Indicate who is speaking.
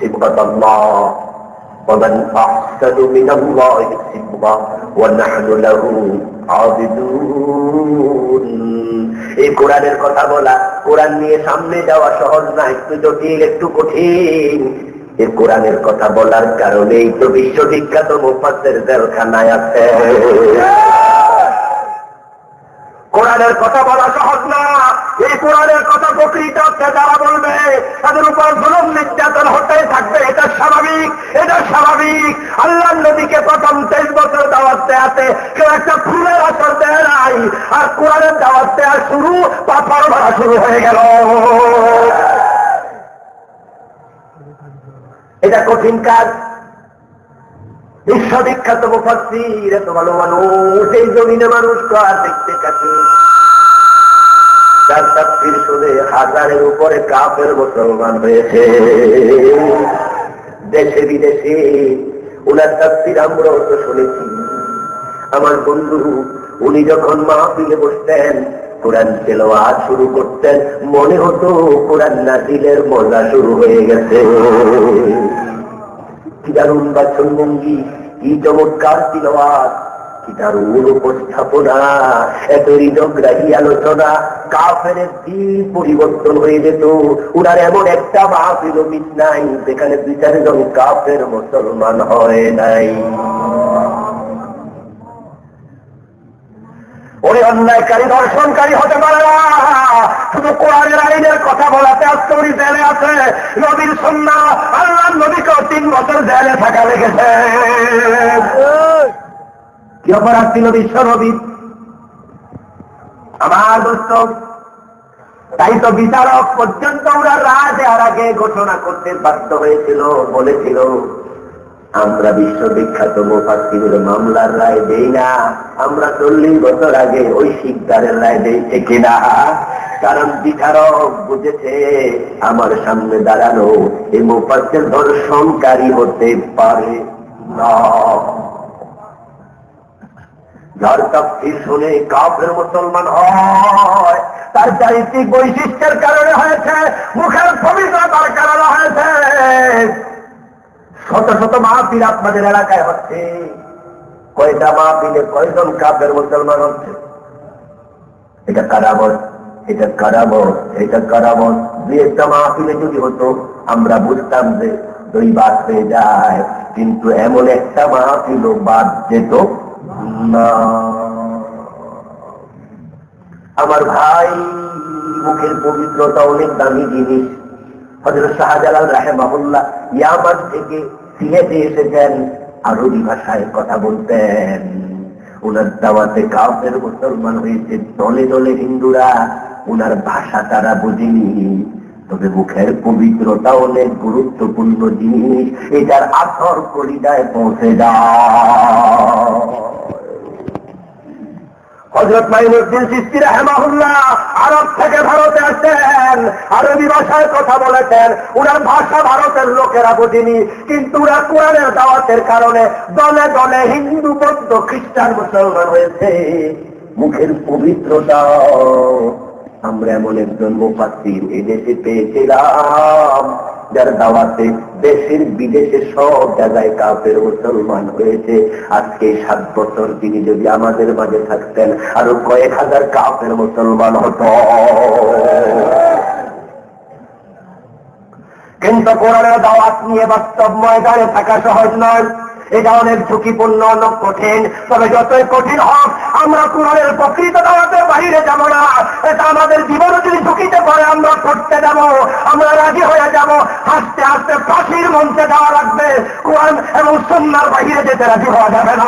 Speaker 1: صبغة الله ومن أحسن من الله صبغة ونحن له عابدون এই কোরআনের কথা বলা কোরআন নিয়ে সামনে যাওয়া সহজ না একটু জটিল একটু কঠিন এই কোরআনের কথা বলার কারণেই তো বিশ্ববিখ্যাত মুফাসের জেলখানায় আছে কোরআনের কথা বলা সহজ না এই কোরআনের কথা প্রকৃত অর্থে যারা বলবে, তাদের উপর জুলুম নির্যাতন হতে থাকবে, এটা স্বাভাবিক এটা স্বাভাবিক। আল্লাহ নদীকে প্রথম তেইশ বছর দাওয়াত দেয়াতে কেউ একটা ফুলের আসর দেয় নাই, আর কোরআনের দাওয়াত দেওয়া শুরু পাথর ভরা শুরু হয়ে গেল। এটা কঠিন কাজ। বিশ্ববিখ্যাত মুফাসির এত ভালো মানুষ, এই জমিনে মানুষ কাজ দেখতে কাছে। তার তাফসির শুনে হাজারের উপরে কাপের মুসলমান হয়েছে। দেশে বিদেশে ওনার তাফসির আমরাও তো শুনেছি। আমার বন্ধু, উনি যখন মাহফিলে বসতেন, কোরআন তেলোয়াত শুরু করতেন, মনে হতো কোরআন নাজিলের মজা শুরু হয়ে গেছে। কি দারুণ বাচনভঙ্গি, কি চমৎকার তিলওয়াত। দারুণ উপস্থাপনা আলোচনা, কাফের দিন পরিবর্তন হয়ে যেত। এমন একটা মাহফিল মিট নাই, যেখানে দুই চারজন কাফের মুসলমান হয় নাই। অন্যায়কারী দর্শনকারী হতে পারে না। শুধু কোরআনের আইনের কথা বলাতে উনি জেলে আছে। নবীর সন্না আল্লাহ নবীকেও তিন বছর জেলে থাকা লেগেছে। কি অপরাধ ছিল বিশ্ব আমার দোস্ত, তাই তো বিচারক পর্যন্ত ওরা রায় দেওয়ার আগে ঘোষণা করতে বাধ্য হয়েছিল, বলেছিল, আমরা বিশ্ববিখ্যাত মুফাসিরের মামলার রায় দেই না। আমরা চল্লিশ বছর আগে ওই শিকদারের রায় দিয়েছে কিনা? কারণ বিচারক বুঝেছে, আমার সামনে দাঁড়ানো এই মুফাসের দর্শনকারী হতে পারে না। যার তাফসির শুনে কাফের মুসলমান হয়, তার চারিত্রিক বৈশিষ্ট্যের কারণে হয়েছে, মুখের পবিত্রতার কারণে হয়েছে। শত শত মাহফিল আপনাদের এলাকায় হচ্ছে। কয়টা মাহফিলে কয়জন কাপের মুসলমান হচ্ছে? এটা কারাবত এটা কারাবত এটা কারাবত দুই একটা মাহফিলে যদি হতো, আমরা বুঝতাম যে দুই বাদ হয়ে যায়, কিন্তু এমন একটা মাহফিলও বাদ যেত আমার ভাই মুখের পবিত্রতা অনেক দামি জিনিস। হজরত শাহজালাল রাহেমাহুল্লাহ ইয়ামান থেকে সিলেটে এসেছেন আরবি ভাষায় কথা বলতেন। ওনার দাওয়াতে কাউকের মুসলমান হয়েছে, দলে দলে হিন্দুরা। ওনার ভাষা তারা বুঝিনি। তবে মুখের পবিত্রতা অনেক গুরুত্বপূর্ণ জিনিস। এটার আথর কলিদায় পৌঁছে যায় হজরত মাইনুদ্দিন সিস্তি রহমাহুল্লাহ আরব থেকে ভারতে আসেন আরবি ভাষায় কথা বলেছেন। উনার ভাষা ভারতের লোকেরা বুঝিনি, কিন্তু ওরা কোরআনের দাওয়াতের কারণে দলে দলে হিন্দু, বৌদ্ধ, খ্রিস্টান, মুসলমান হয়েছে। মুখের পবিত্রতা। আমরা এমন একজন মুফাসির এদেশে পেয়েছিলাম, যার দাওয়াতে দেশের বিদেশে সব জায়গায় কাপের মুসলমান হয়েছে। আজকে সাত বছর তিনি যদি আমাদের মাঝে থাকতেন, আরও কয়েক হাজার কাপের মুসলমান হতো। কিন্তু কোরআনের দাওয়াত নিয়ে বাস্তব ময়দানে থাকা সহজ নয়। এটা অনেক ঝুঁকিপূর্ণ অনেক কঠিন। তবে যতই কঠিন হোক, আমরা কোরআনের প্রকৃত দাওয়াতের বাইরে যাব না। এটা আমাদের জীবন যদি ঝুঁকিতে পড়ে, আমরা করতে যাব। আমরা রাজি যাব হাসতে হাসতে পাখির মঞ্চে যাওয়া লাগবে। কোরআন এবং সন্ন্যার বাইরে যেতে রাজি হওয়া যাবে না।